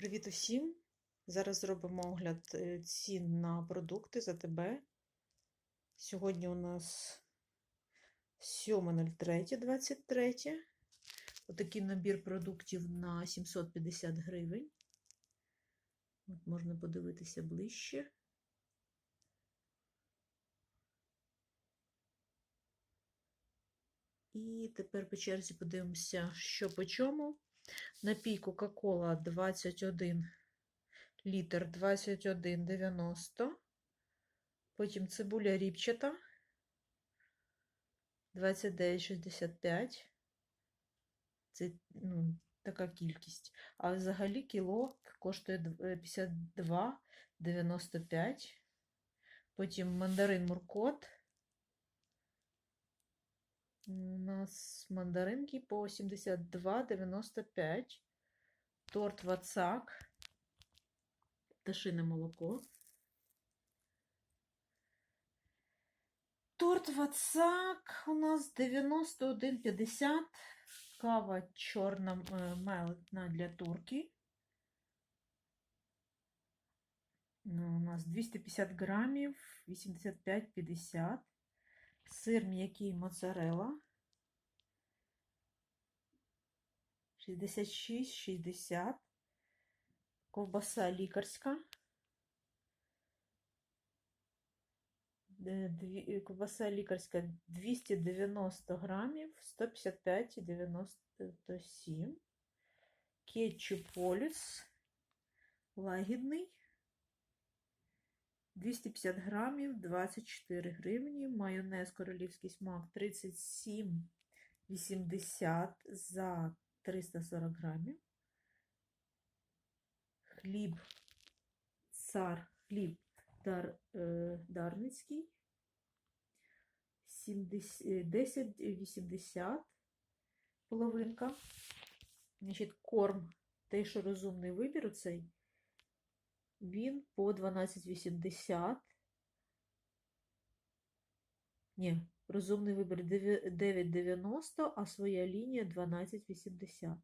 Привіт усім! Зараз зробимо огляд е, цін на продукти за ТБ. Сьогодні у нас 7.03.23. Отакий набір продуктів на 750 гривень. От можна подивитися ближче. І тепер по черзі подивимося, що по чому. Напій Кока-Кола 21 літр 21,90. Потім цибуля ріпчата 29,65. Це ну, така кількість. А взагалі кіло коштує 52,95. Потім мандарин Муркот. У нас мандаринки по 72,95. Торт Вацак. Пташине молоко. Торт Вацак у нас 91,50. Кава чорна мелитна для турки. Ну, у нас 250 грамів, 85,50. Сир м'який моцарелла 66,60. Ковбаса лікарська. Ковбаса лікарська 290 грамів, 155,97. Кетчуп полюс лагідний. 250 грамів, 24 гривні. Майонез королівський смак 37,80 за 340 грамів. Хліб цар, хліб дар, е, дарницький 10,80 половинка. Значить, корм, той, що розумний вибір оцей. Він по 12,80. Ні, розумний вибір 9,90, а своя лінія 12,80.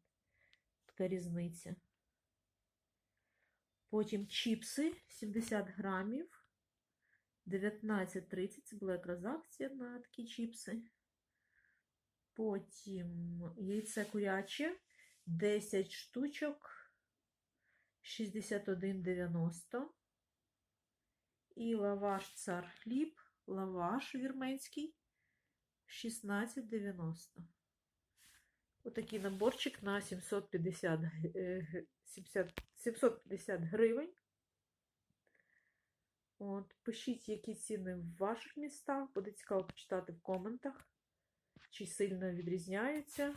Така різниця. Потім чіпси 70 грамів. 19,30. Це була якраз акція на такі чіпси. Потім яйце куряче 10 штучок. 61,90. І лаваш цар хліб, лаваш вірменський 16,90. Отакий наборчик на 750, 700, 750 гривень. От, Пишіть, які ціни в ваших містах. Буде цікаво почитати в коментах, чи сильно відрізняються.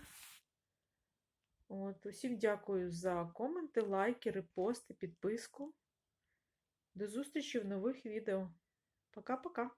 От, Усім дякую за коменти, лайки, репости, підписку. До зустрічі в нових відео. Пока-пока!